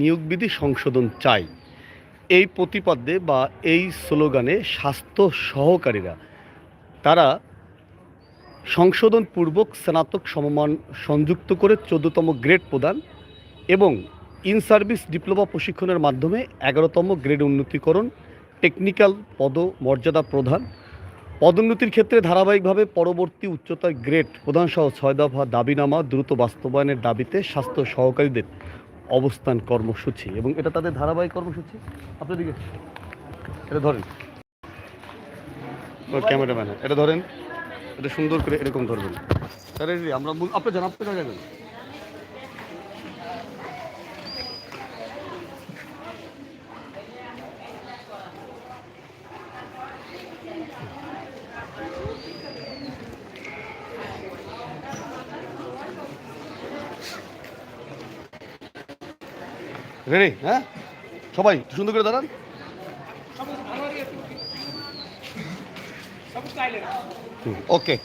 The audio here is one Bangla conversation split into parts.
নিয়োগবিধি সংশোধন চাই। এই প্রতিপাদ্যে বা এই স্লোগানে স্বাস্থ্য সহকারীরা, তারা সংশোধন পূর্বক স্নাতক সমমান সংযুক্ত করে চোদ্দতম গ্রেড প্রদান এবং ইন সার্ভিস ডিপ্লোমা প্রশিক্ষণের মাধ্যমে এগারোতম গ্রেড উন্নতিকরণ, টেকনিক্যাল পদ মর্যাদা প্রদান। পদোন্নতির ক্ষেত্রে ধারাবাহিকভাবে পরবর্তী উচ্চতার গ্রেড প্রধানসহ ছয় দফা দাবিনামা দ্রুত বাস্তবায়নের দাবিতে স্বাস্থ্য সহকারীদের অবস্থান কর্মসূচি এবং এটা তাদের ধারাবাহিক কর্মসূচি? আপনাদেরকে এটা ধরেন। ক্যামেরাম্যান, এটা ধরেন। এটা সুন্দর করে এরকম ধরবেন। আমরা আপনার আপনি জান, আপনি রেডি হ্যাঁ? সবাই সুন্দর করে দাঁড়ান। ওকে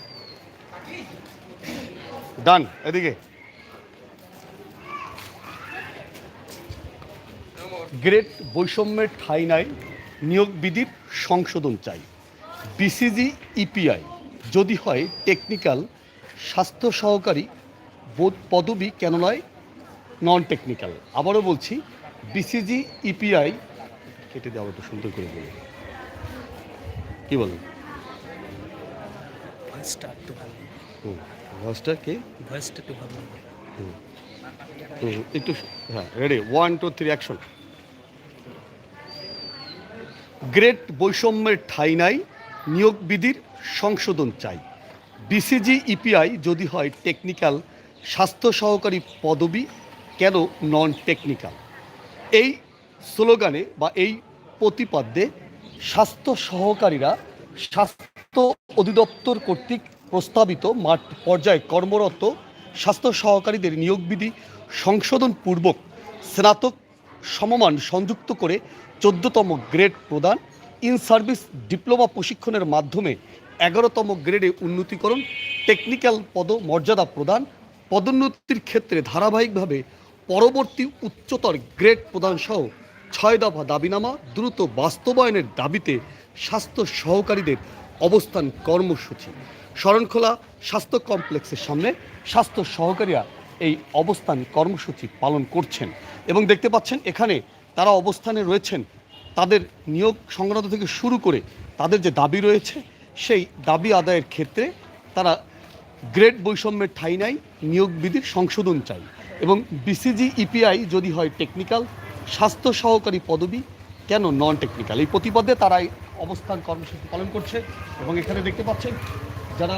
ডান এদিকে। গ্রেট বৈষম্যের ঠাঁই নাই। নিয়োগ বিধির সংশোধন চাই। বিসিজি ইপিআই যদি হয় টেকনিক্যাল স্বাস্থ্য সহকারী, বোধ- পদবি কেন নয়? নন টেকনিক্যাল আবারও বলছি বিসিজি ইপিআই কেটে দেওয়া তো সুন্দর করে বলি। কি বলেন ভয়েসটা একটু ভালো হুম ভয়েসটা কে? ভয়েসটা একটু ভালো হুম, একটু হ্যাঁ ready one two three action great বৈষম্যের ঠাঁই নাই নিয়োগ বিধির সংশোধন চাই। বিসিজি ইপিআই যদি হয় টেকনিক্যাল স্বাস্থ্য সহকারী পদবি কেন নন টেকনিক্যাল এই স্লোগানে বা এই প্রতিপাদ্যে স্বাস্থ্য সহকারীরা স্বাস্থ্য অধিদপ্তর কর্তৃক প্রস্তাবিত মাঠ পর্যায়ে কর্মরত স্বাস্থ্য সহকারীদের নিয়োগবিধি সংশোধন পূর্বক স্নাতক সমমান সংযুক্ত করে চোদ্দতম গ্রেড প্রদান ইন সার্ভিস ডিপ্লোমা প্রশিক্ষণের মাধ্যমে এগারোতম গ্রেডে উন্নতিকরণ, টেকনিক্যাল পদ মর্যাদা প্রদান, পদোন্নতির ক্ষেত্রে ধারাবাহিকভাবে পরবর্তী উচ্চতর গ্রেড প্রদান সহ ছয় দফা দাবিনামা দ্রুত বাস্তবায়নের দাবিতে স্বাস্থ্য সহকারীদের অবস্থান কর্মসূচি। শরণখোলা স্বাস্থ্য কমপ্লেক্সের সামনে স্বাস্থ্য সহকারীরা এই অবস্থান কর্মসূচি পালন করছেন এবং দেখতে পাচ্ছেন এখানে তারা অবস্থানে রয়েছেন। তাদের নিয়োগ সংক্রান্ত থেকে শুরু করে তাদের যে দাবি রয়েছে, সেই দাবি আদায়ের ক্ষেত্রে তারা গ্রেড বৈষম্যের ঠাঁই নাই নিয়োগ বিধির সংশোধন চাই। এবং বিসিজি ইপিআই যদি হয় টেকনিক্যাল স্বাস্থ্য সহকারী পদবি, কেন নন টেকনিক্যাল এই প্রতিপদে তারা অবস্থান কর্মসূচি পালন করছে এবং এখানে দেখতে পাচ্ছেন, যারা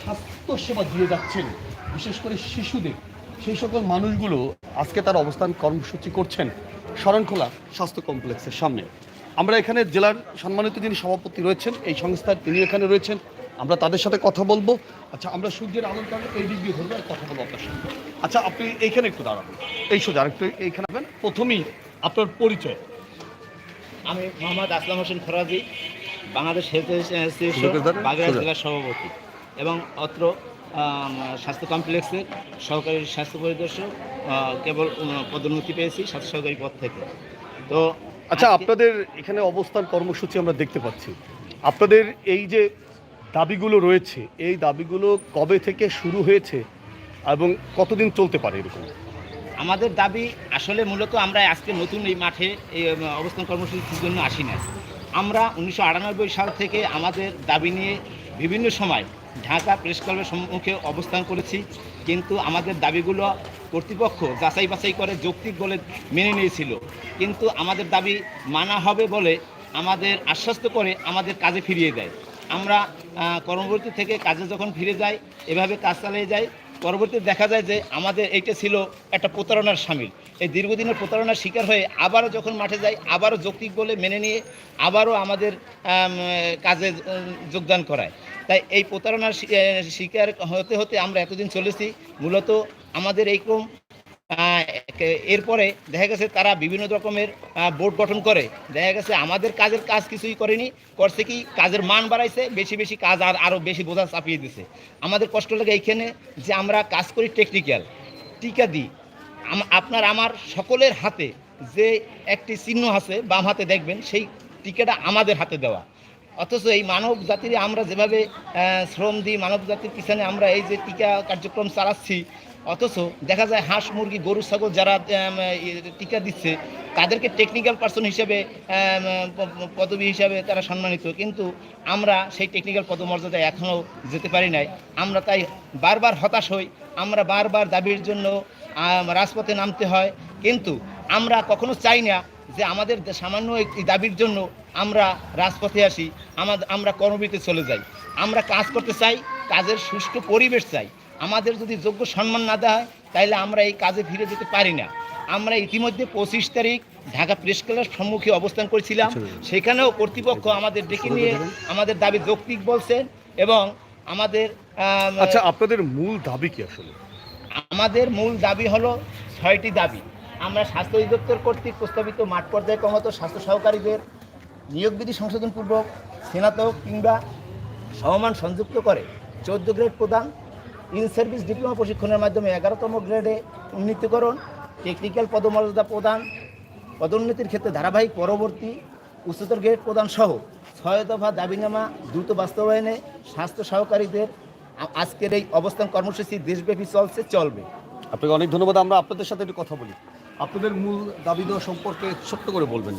স্বাস্থ্য সেবা দিয়ে যাচ্ছেন, বিশেষ করে শিশুদের, সেই সকল মানুষগুলো আজকে তার অবস্থান কর্মসূচি করছেন শরণখোলা স্বাস্থ্য কমপ্লেক্সের সামনে। আমরা এখানে জেলার সম্মানিত যিনি সভাপতি রয়েছেন, এই সংস্থার তিনি এখানে রয়েছেন। আমরা তাদের সাথে কথা বলব। আচ্ছা আমরা সূর্যের আলোর কারণে এই দিক দিয়ে ধরবো আর কথা বলব আপনার সাথে। আচ্ছা আপনি এইখানে একটু দাঁড়াবেন এই সোজা আরেকটু এইখানে হবেন প্রথমেই আপনার পরিচয়। আমি মোহাম্মদ আসলাম হোসেন ফরাজি বাংলাদেশ হেলথ বাগেরহাট জেলার সভাপতি এবং অত্র স্বাস্থ্য কমপ্লেক্সের সহকারী স্বাস্থ্য পরিদর্শক কেবল পদোন্নতি পেয়েছি স্বাস্থ্য সহকারী পদ থেকে। তো আচ্ছা আপনাদের এখানে অবস্থান কর্মসূচি আমরা দেখতে পাচ্ছি। আপনাদের এই যে দাবিগুলো রয়েছে, এই দাবিগুলো কবে থেকে শুরু হয়েছে এবং কতদিন চলতে পারে এরকম? আমাদের দাবি আসলে মূলত আমরা আজকে নতুন এই মাঠে এই অবস্থান কর্মসূচির জন্য আসি না আমরা উনিশশো আটানব্বই সাল থেকে আমাদের দাবি নিয়ে বিভিন্ন সময় ঢাকা প্রেস ক্লাবের সম্মুখে অবস্থান করেছি, কিন্তু আমাদের দাবিগুলো কর্তৃপক্ষ যাচাই বাছাই করে যৌক্তিক বলে মেনে নিয়েছিল। কিন্তু আমাদের দাবি মানা হবে বলে আমাদের আশ্বস্ত করে আমাদের কাজে ফিরিয়ে দেয়। আমরা কর্মবর্তী থেকে কাজে যখন ফিরে যাই এভাবে কাজ চালিয়ে যাই পরবর্তীতে দেখা যায় যে আমাদের এইটা ছিল একটা প্রতারণার সামিল। এই দীর্ঘদিনের প্রতারণার শিকার হয়ে আবারও যখন মাঠে যাই আবারও যৌক্তিক বলে মেনে নিয়ে আবারও আমাদের কাজে যোগদান করায়। তাই এই প্রতারণার শিকার হতে হতে আমরা এতদিন চলেছি মূলত আমাদের এই ক্রম আহ, একে- এরপরে দেখা গেছে তারা বিভিন্ন রকমের বোর্ড গঠন করে। দেখা গেছে আমাদের কাজের কাজ কিছুই করেনি, করছে কি কাজের মান বাড়াইছে, বেশি বেশি কাজ আর আরও বেশি বোঝা চাপিয়ে দিছে। আমাদের কষ্ট লাগে এইখানে যে আমরা কাজ করি টেকনিক্যাল টিকা দিই। আপনার আমার সকলের হাতে যে একটি চিহ্ন আছে বাম হাতে দেখবেন, সেই টিকাটা আমাদের হাতে দেওয়া। অথচ এই মানব জাতির আমরা যেভাবে শ্রম দিই, মানব জাতির পিছনে আমরা এই যে টিকা কার্যক্রম চালাচ্ছি অথচ দেখা যায় হাঁস, মুরগি, গরু, ছাগল যারা টিকা দিচ্ছে, তাদেরকে টেকনিক্যাল পার্সন হিসেবে পদবি হিসাবে তারা সম্মানিত। কিন্তু আমরা সেই টেকনিক্যাল পদমর্যাদায় এখনও যেতে পারি নাই। আমরা তাই বারবার হতাশ হই। আমরা বারবার দাবির জন্য রাজপথে নামতে হয়। কিন্তু আমরা কখনো চাই না যে আমাদের সামান্য একটি দাবির জন্য আমরা রাজপথে আসি। আমাদের আমরা কর্মবিতে চলে যাই। আমরা কাজ করতে চাই, কাজের সুষ্ঠু পরিবেশ চাই। আমাদের যদি যোগ্য সম্মান না দেওয়া হয় তাহলে আমরা এই কাজে ফিরে যেতে পারি না। আমরা ইতিমধ্যে পঁচিশ তারিখ ঢাকা প্রেস ক্লাবের সম্মুখে অবস্থান করেছিলাম। সেখানেও কর্তৃপক্ষ আমাদের ডেকে নিয়ে আমাদের দাবি যৌক্তিক বলছেন এবং আমাদের আচ্ছা আপনাদের মূল দাবি কি আসলে? আমাদের মূল দাবি হলো ছয়টি দাবি। আমরা স্বাস্থ্য অধিদপ্তর কর্তৃক প্রস্তাবিত মাঠ পর্যায়ে কমত স্বাস্থ্য সহকারীদের নিয়োগ বিধি সংশোধনপূর্বক স্নাতক কিংবা সমমান সংযুক্ত করে চোদ্দ গ্রেড প্রদান ইন সার্ভিস ডিপ্লোমা প্রশিক্ষণের মাধ্যমে এগারোতম গ্রেডে উন্নীতকরণ টেকনিক্যাল পদমর্যাদা প্রদান, পদোন্নতির ক্ষেত্রে ধারাবাহিক পরবর্তী উচ্চতর গ্রেড প্রদান সহ ছয় দফা দাবিনামা দ্রুত বাস্তবায়নে স্বাস্থ্য সহকারীদের আজকের এই অবস্থান কর্মসূচি দেশব্যাপী চলছে, চলবে। আপনাকে অনেক ধন্যবাদ। আমরা আপনাদের সাথে একটু কথা বলি। আপনাদের মূল দাবি দেওয়া সম্পর্কে ছোট্ট করে বলবেন।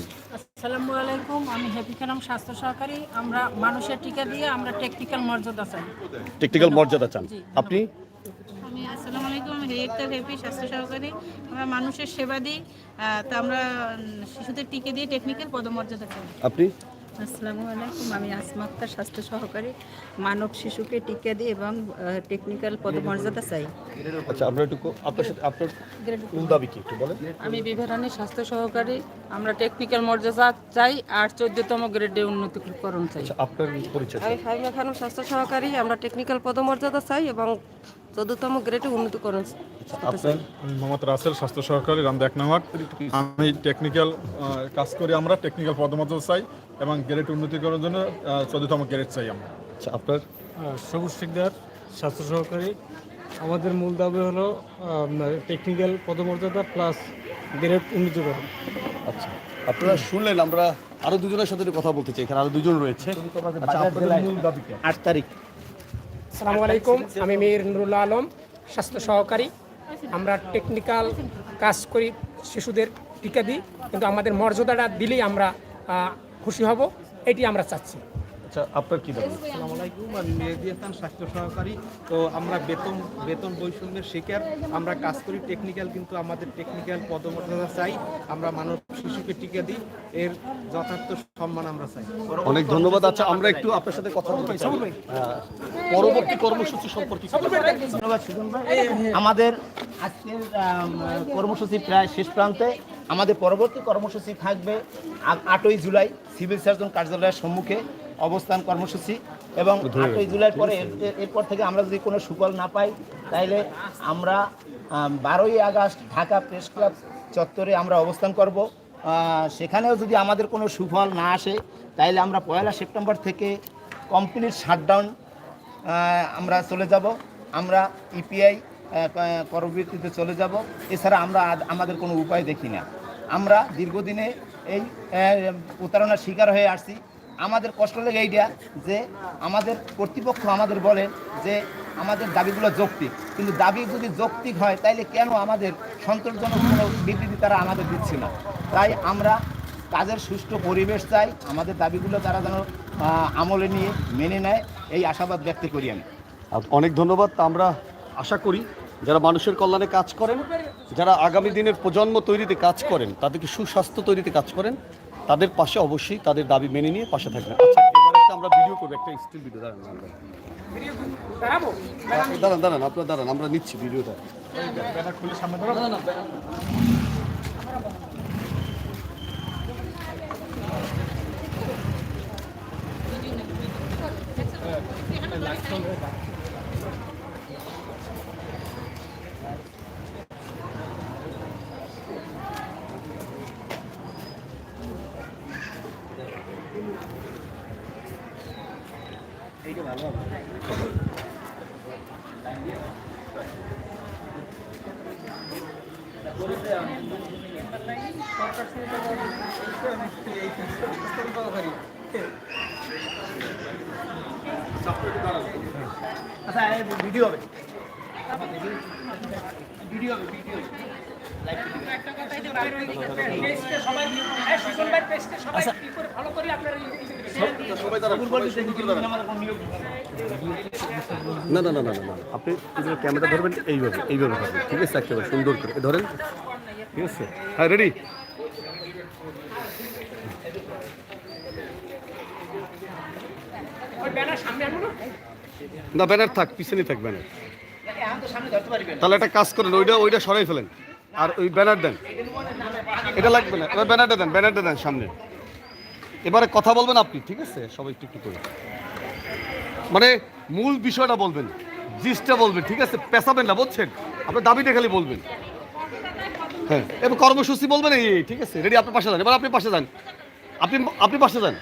আসসালামু আলাইকুম আমি হ্যাপি খানাম স্বাস্থ্য সহকারী। আমরা মানুষের টিকা দিয়ে আমরা টেকনিক্যাল মর্যাদা চাই। টেকনিক্যাল মর্যাদা চান। আপনি? আমি আসসালামু আলাইকুম আমি হেক্টর হ্যাপি স্বাস্থ্য সহকারী। আমরা মানুষের সেবা দিই আহ, তা আমরা শিশুদের টিকা দিয়ে টেকনিক্যাল পদমর্যাদা চাই। আপনি? আসসালামু আলাইকুম। আমি আসমা আক্তার স্বাস্থ্য সহকারী। মানব শিশুকে টিকা দিই এবং টেকনিক্যাল পদমর্যাদা চাই। আচ্ছা আমরা একটু আপনার সাথে আপনার মূল দাবি কি একটু বলেন? আমি বিভেরানী স্বাস্থ্য সহকারী। আমরা টেকনিক্যাল মর্যাদা চাই আর চোদ্দতম গ্রেডে উন্নতিকরণ চাই। আচ্ছা আপনার পরিচয় আমি ফাইমা খানম স্বাস্থ্য সহকারী। আমরা টেকনিক্যাল পদমর্যাদা চাই এবং চোদ্দতম গ্রেডে উন্নতিকরণ আপনার? মোহাম্মদ রাসেল স্বাস্থ্য সহকারী রামদা এক নম্বর। আমি টেকনিক্যাল কাজ করি আমরা টেকনিক্যাল পদমর্যাদা চাই। এবং গ্রেড উন্নতি করার জন্য চোদ্দতম গ্রেড চাই আমরা। আচ্ছা আপনার? সবুজ শিকদার স্বাস্থ্য সহকারী। আমাদের মূল দাবি হলো টেকনিক্যাল পদমর্যাদা প্লাস গ্রেড উন্নীতকরণ আচ্ছা আপনারা শুনলেন আমরা আরও দুজনের সাথে কথা বলতে চাই। এখানে আরও দুজন রয়েছে। আচ্ছা আপনাদের মূল দাবি কি আট তারিখ। আসসালামু আলাইকুম আমি মীর নুরুল আলম স্বাস্থ্য সহকারী। আমরা টেকনিক্যাল কাজ করি শিশুদের টিকা দিই কিন্তু আমাদের মর্যাদাটা দিলেই আমরা খুশি হব এটি আমরা চাচ্ছি। আচ্ছা আপনার কি দাবি? আসসালামু আলাইকুম আমি মেহেদি হাসান স্বাস্থ্য সহকারী। তো আমরা বেতন বেতন বৈষম্যের শিকার। আমরা কাজ করি টেকনিক্যাল কিন্তু আমাদের টেকনিক্যাল পদমর্যাদা চাই। আমরা মানব শিশুকে টিকা দিই। এর যথার্থ সম্মান আমরা চাই। অনেক ধন্যবাদ। আচ্ছা আমরা একটু আপনার সাথে কথা বলতে চাই। পরবর্তী কর্মসূচি সম্পর্কে ধন্যবাদ সুজন ভাই। আমাদের আজকের কর্মসূচি প্রায় শেষ প্রান্তে। আমাদের পরবর্তী কর্মসূচি থাকবে আটই জুলাই সিভিল সার্জন কার্যালয়ের সম্মুখে। অবস্থান কর্মসূচি এবং আটই জুলাই পরে এর- এর- এরপর থেকে আমরা যদি কোনো সুফল না পাই তাইলে আমরা বারোই আগস্ট ঢাকা প্রেস ক্লাব চত্বরে আমরা অবস্থান করব। সেখানেও যদি আমাদের কোনো সুফল না আসে তাইলে আমরা পয়লা সেপ্টেম্বর থেকে কমপ্লিট শাটডাউন আমরা চলে যাব। আমরা ইপিআই পরবর্তীতে চলে যাব। এছাড়া আমরা আমাদের কোনো উপায় দেখি না। আমরা দীর্ঘদিনে এই প্রতারণার শিকার হয়ে আসছি। আমাদের কষ্ট লেগে এইটা যে আমাদের কর্তৃপক্ষ আমাদের বলে যে আমাদের দাবিগুলো যৌক্তিক। কিন্তু দাবি যদি যৌক্তিক হয়, তাইলে কেন আমাদের সন্তোষজনক কোনো বিবৃতি তারা আমাদের দিচ্ছে না? তাই আমরা কাজের সুষ্ঠু পরিবেশ চাই, আমাদের দাবিগুলো তারা যেন আমলে নিয়ে, মেনে নেয়, এই আশাবাদ ব্যক্ত করি আমি। অনেক ধন্যবাদ। আমরা আশা করি যারা মানুষের কল্যাণে কাজ করেন, যারা আগামী দিনের প্রজন্ম তৈরিতে কাজ করেন, তাদেরকে সুস্বাস্থ্য তৈরিতে কাজ করেন তাদের পাশে অবশ্যই তাদের দাবি মেনে নিয়ে পাশে থাকবেন আচ্ছা আমরা ভিডিও করব, একটা স্টিল ভিডিও দাঁড়ান দাঁড়ান দাঁড়ান। আপনার দাঁড়ান, আমরা নিচ্ছি ভিডিওটা আচ্ছা ভিডিও হবে। ভিডিও হবে ভিডিও সবাই আপনারা না না না না না আপনি ক্যামেরা ধরবেন এইভাবে এইভাবে ধরবেন। ঠিক আছে একেবারে সুন্দর করে। ধরেন। ঠিক আছে। হ্যাঁ রেডি। না? ব্যানার থাক পিছনে থাক ব্যানার। তাহলে একটা কাজ করেন ওইটা ওইটা সরাই ফেলেন। আর ওই ব্যানার দেন। এটা লাগবে না। এবার ব্যানারটা দেন ব্যানারটা দেন সামনে। এবারে কথা বলবেন আপনি, ঠিক আছে? সবাই একটু একটু করে। মানে মূল বিষয়টা বলবেন জিসটা বলবেন, ঠিক আছে? পেশাবেন না, বুঝছেন? আপনার দাবিটা খালি বলবেন। হ্যাঁ এবার কর্মসূচি বলবেন এই ঠিক আছে? রেডি আপনি পাশে যান। এবার আপনি পাশে যান। আপনি আপনি পাশে যান।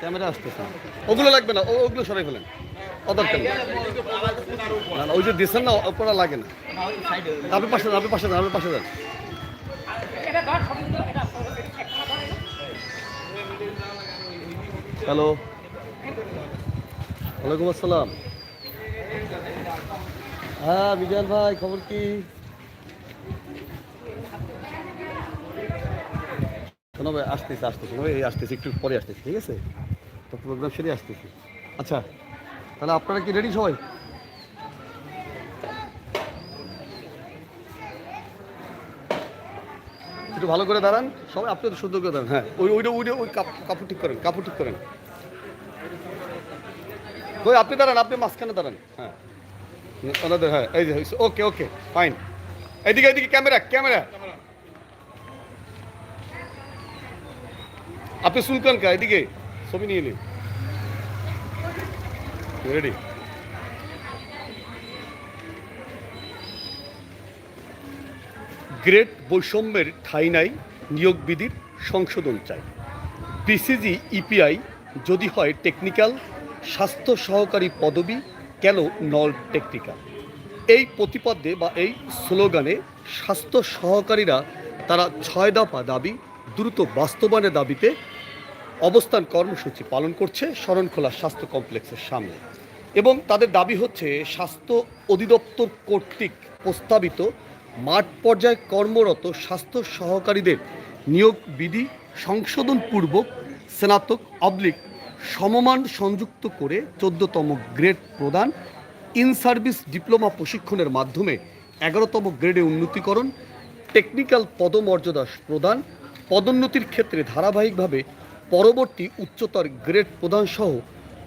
ক্যামেরা আসতেছে। ওগুলো লাগবে না ওগুলো সরাই ফেলেন। অদরকার না ওই যে দিচ্ছেন না, ওপরা লাগে না। আপনি পাশে যান, আপনি পাশে যান, আপনি পাশে যান। হ্যালো। ওয়ালাইকুম আসসালাম। হ্যাঁ বিজয়ান ভাই, খবর কি? শোনো ভাই, আসতেছি আসতেছি। এই আসতেছি, একটু পরে আসতেছি, ঠিক আছে? তো প্রোগ্রাম সেরে আসতেছি। আচ্ছা তাহলে আপনারা কি রেডি সবাই? একটু ভালো করে দাঁড়ান। সবাই আপনি সুন্দর করে দাঁড়ান হ্যাঁ। ওই, ওইটা ওইটা, ওই কাপ- কাপড় ঠিক করেন, কাপড় ঠিক করেন। ওই আপনি দাঁড়ান, আপনি মাঝখানে দাঁড়ান। হ্যাঁ। ওনাদের হ্যাঁ এই যে, ওকে ওকে, ফাইন। এইদিকে এইদিকে, ক্যামেরা ক্যামেরা। আপনি সুলকান কা এদিকে ছবি নিয়ে নিন। রেডি গ্রেট বৈষম্যের ঠাঁই নাই নিয়োগ বিধির সংশোধন চাই। বিসিজি ইপিআই যদি হয় টেকনিক্যাল স্বাস্থ্য সহকারী পদবি কেন নল টেকনিক্যাল? এই প্রতিপাদ্যে বা এই স্লোগানে স্বাস্থ্য সহকারীরা তারা ছয় দফা দাবি, দ্রুত বাস্তবায়নের দাবিতে অবস্থান কর্মসূচি পালন করছে শরণখোলা স্বাস্থ্য কমপ্লেক্সের সামনে। এবং তাদের দাবি হচ্ছে, স্বাস্থ্য অধিদপ্তর কর্তৃক প্রস্তাবিত মাঠ পর্যায়ে কর্মরত স্বাস্থ্য সহকারীদের নিয়োগ বিধি সংশোধনপূর্বক স্নাতক, অবলিক সমমান সংযুক্ত করে চোদ্দতম গ্রেড প্রদান ইন সার্ভিস ডিপ্লোমা প্রশিক্ষণের মাধ্যমে এগারোতম গ্রেডে উন্নতিকরণ, টেকনিক্যাল পদমর্যাদা প্রদান, পদোন্নতির ক্ষেত্রে ধারাবাহিকভাবে পরবর্তী উচ্চতর গ্রেড প্রদান সহ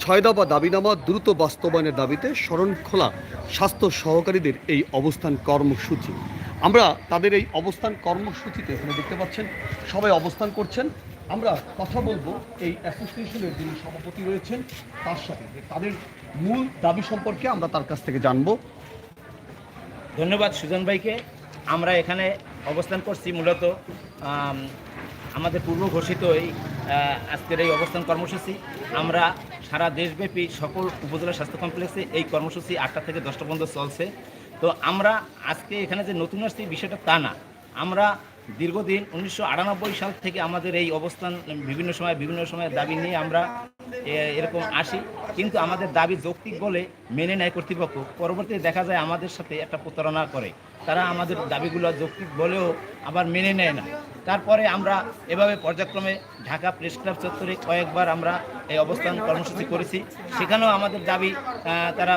ছয় দফা দাবিনামা দ্রুত বাস্তবায়নের দাবিতে শরণখোলা স্বাস্থ্য সহকারীদের এই অবস্থান কর্মসূচি। আমরা তাদের এই অবস্থান কর্মসূচিতে এখানে দেখতে পাচ্ছেন, সবাই অবস্থান করছেন। আমরা কথা বলব এই অ্যাসোসিয়েশনের যিনি সভাপতি রয়েছেন, তার সাথে তাদের মূল দাবি সম্পর্কে আমরা তার কাছ থেকে জানব। ধন্যবাদ সুজন ভাইকে। আমরা এখানে অবস্থান করছি মূলত আমাদের পূর্ব ঘোষিত এই আজকের এই অবস্থান কর্মসূচি। আমরা সারা দেশব্যাপী সকল উপজেলা স্বাস্থ্য কমপ্লেক্সে এই কর্মসূচি আটটা থেকে দশটা পর্যন্ত চলছে। তো আমরা আজকে এখানে যে নতুন আসছি বিষয়টা তা না। আমরা দীর্ঘদিন উনিশশো আটানব্বই সাল থেকে আমাদের এই অবস্থান, বিভিন্ন সময় বিভিন্ন সময় দাবি নিয়ে আমরা এরকম আসি। কিন্তু আমাদের দাবি যৌক্তিক বলে মেনে নেয় কর্তৃপক্ষ। পরবর্তীতে দেখা যায় আমাদের সাথে একটা প্রতারণা করে। তারা আমাদের দাবিগুলো যৌক্তিক বলেও আবার মেনে নেয় না। তারপরে আমরা এভাবে পর্যায়ক্রমে ঢাকা প্রেস ক্লাব চত্বরে কয়েকবার আমরা এই অবস্থান কর্মসূচি করেছি। সেখানেও আমাদের দাবি তারা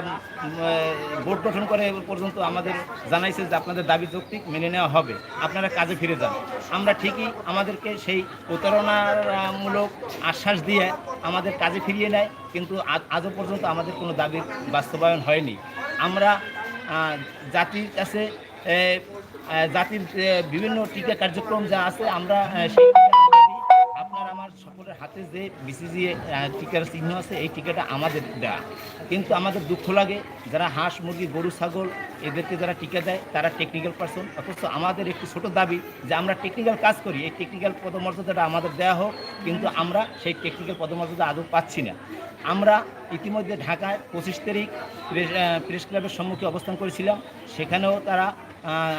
বোর্ড গঠন করে পর্যন্ত আমাদের জানাইছে যে আপনাদের দাবি যৌক্তিক মেনে নেওয়া হবে। আপনারা কাজে ফিরে যান। আমরা ঠিকই আমাদেরকে সেই প্রতারণামূলক আশ্বাস দিয়ে আমাদের কাজে ফিরিয়ে নেয়, কিন্তু আজও পর্যন্ত আমাদের কোনো দাবির বাস্তবায়ন হয়নি। আমরা জাতির কাছে জাতির বিভিন্ন টিকা কার্যক্রম যা আছে, আমরা সেই। আপনার আমার সকলের হাতে যে বিসিজি টিকার চিহ্ন আছে, এই টিকাটা আমাদের দেয়া। কিন্তু আমাদের দুঃখ লাগে, যারা হাঁস, মুরগি, গরু, ছাগল, এদেরকে যারা টিকা দেয়, তারা টেকনিক্যাল পার্সন অথচ আমাদের একটি ছোট দাবি যে আমরা টেকনিক্যাল কাজ করি, এই টেকনিক্যাল পদমর্যাদাটা আমাদের দেওয়া হোক, কিন্তু আমরা সেই টেকনিক্যাল পদমর্যাদা আদৌ পাচ্ছি না। আমরা ইতিমধ্যে ঢাকায় পঁচিশ তারিখ প্রেস ক্লাবের সম্মুখে অবস্থান করেছিলাম। সেখানেও তারা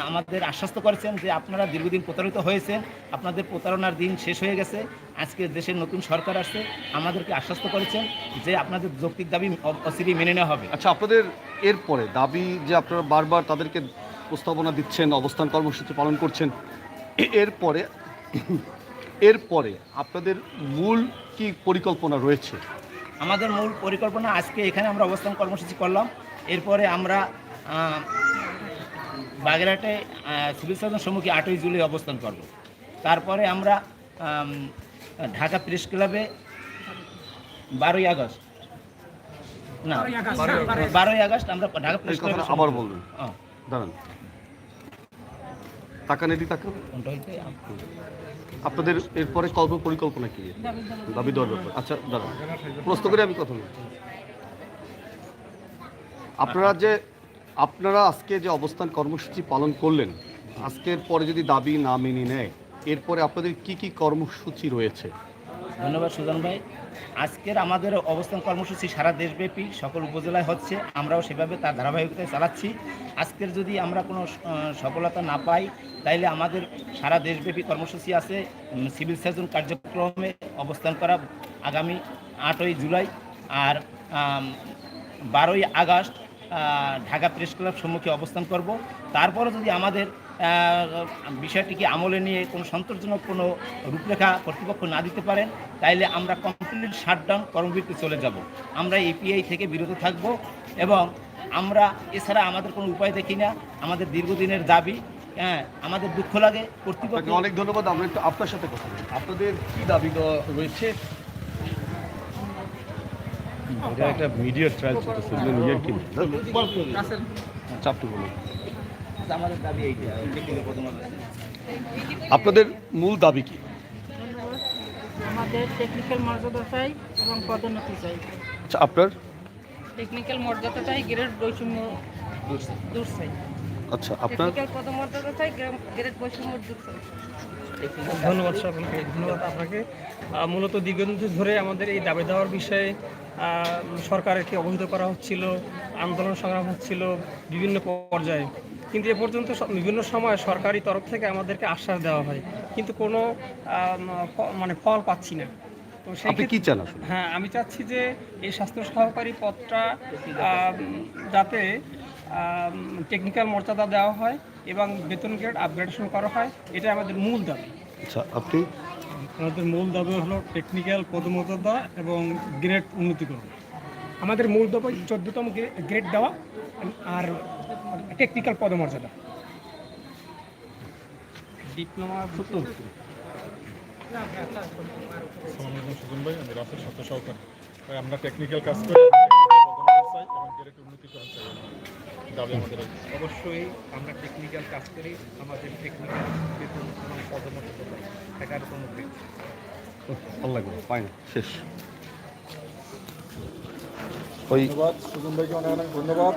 আমাদের আশ্বস্ত করেছেন যে আপনারা দীর্ঘদিন প্রতারিত হয়েছেন আপনাদের প্রতারণার দিন শেষ হয়ে গেছে আজকে দেশের নতুন সরকার আসছে আমাদেরকে আশ্বস্ত করেছেন যে আপনাদের যৌক্তিক দাবি অ- অচিরেই মেনে নেওয়া হবে। আচ্ছা আপনাদের এরপরে দাবি যে আপনারা বারবার তাদেরকে প্রস্তাবনা দিচ্ছেন অবস্থান কর্মসূচি পালন করছেন এরপরে এরপরে আপনাদের মূল কি পরিকল্পনা রয়েছে? আমাদের মূল পরিকল্পনা আজকে এখানে আমরা অবস্থান কর্মসূচি করলাম এরপরে আমরা বাগেরহাটে সিভিল সার্জন সম্মুখে আটই জুলাই অবস্থান করব। তারপরে আমরা ঢাকা প্রেস ক্লাবে বারোই আগস্ট। না বারোই আগস্ট আমরা ঢাকা প্রেস ক্লাবে আবার বলবেন। হ্যাঁ, দাঁড়ান। টাকা নেদি টাকা আপনাদের এরপরে কল্প পরিকল্পনা কি? দাবি দেওয়ার ব্যাপার। আচ্ছা দাঁড়ান। প্রশ্ন করে আমি কথা আপনারা যে আপনারা আজকে যে অবস্থান কর্মসূচি পালন করলেন, আজকের পরে যদি দাবি না মেনে নেয়, এরপরে আপনাদের কি কি কর্মসূচি রয়েছে? ধন্যবাদ সুজন ভাই। আজকের আমাদের অবস্থান কর্মসূচি সারা দেশব্যাপী, সকল উপজেলায় হচ্ছে, আমরাও সেভাবে তার ধারাবাহিকতায় চালাচ্ছি। আজকের যদি আমরা কোনো সফলতা না পাই, তাইলে আমাদের সারা দেশব্যাপী কর্মসূচি আছে সিভিল সার্জন কার্যক্রমে অবস্থান করা আগামী আটই জুলাই আর বারোই আগস্ট ঢাকা প্রেস ক্লাব সম্মুখে অবস্থান করব। তারপরে যদি আমাদের বিষয়টিকে আমলে নিয়ে কোনো সন্তোষজনক কোনো রূপরেখা কর্তৃপক্ষ না দিতে পারেন, তাইলে আমরা কমপ্লিট শাটডাউন কর্মবিরতি চলে যাব। আমরা এপিআই থেকে বিরত থাকব এবং আমরা এছাড়া আমাদের কোনো উপায় দেখি না, আমাদের দীর্ঘদিনের দাবি হ্যাঁ আমাদের দুঃখ লাগে, কর্তৃপক্ষ অনেক ধন্যবাদ, আমরা একটু আপনার সাথে কথা বলি। আপনাদের কি দাবি রয়েছে এটা একটা মিডিয়া ট্রায়াল চলতেছে নিজের কি চাপটু বলুন। আপনাদের মূল দাবি কি? আমাদের টেকনিক্যাল মর্যাদা চাই এবং পদোন্নতি চাই। আচ্ছা আপনার? টেকনিক্যাল মর্যাদা চাই গ্রেড বৈষম্য দূর চাই। আচ্ছা আপনার? টেকনিক্যাল পদমর্যাদা চাই গ্রেড বৈষম্য দূর চাই। ধন্যবাদ সকলকে ধন্যবাদ আপনাকে। মূলত দীর্ঘদিন ধরে আমাদের এই দাবি দেওয়ার বিষয়ে সরকারকে অবহিত করা হচ্ছিল আন্দোলন সংগ্রাম হচ্ছিল বিভিন্ন পর্যায়ে। কিন্তু এ পর্যন্ত বিভিন্ন সময় সরকারি তরফ থেকে আমাদেরকে আশ্বাস দেওয়া হয় কিন্তু কোনো মানে ফল পাচ্ছি না। তো সেই কি চান হ্যাঁ আমি চাচ্ছি যে এই স্বাস্থ্য সহকারী পদটা যাতে টেকনিক্যাল মর্যাদা দেওয়া হয় এবং বেতন গ্রেড আপগ্রেডেশন করা হয় এটা আমাদের মূল দাবি। আচ্ছা আপনি? আমাদের মূল দাবি হলো টেকনিক্যাল পদমর্যাদা এবং গ্রেড উন্নতিকরণ। আমাদের মূল দাবি চোদ্দতম গ্রেড দেওয়া আর টেকনিক্যাল পদমর্যাদা। ডিপ্লোমা সালামালাইকুম সুজন ভাই। আমি রাসেল স্বাস্থ্য সহকারী। আমরা টেকনিক্যাল কাজ করি এবং উন্নতিকরণ চাই দাবি আমাদের অবশ্যই আমরা টেকনিক্যাল কাজ করি আমাদের টেকনিক্যাল বেতন এবং পদমর্যাদা পাই এগারোতম আল্লাহ ভালো লাগবে পাই শেষ। ধন্যবাদ সুজন ভাইকে অনেক অনেক ধন্যবাদ।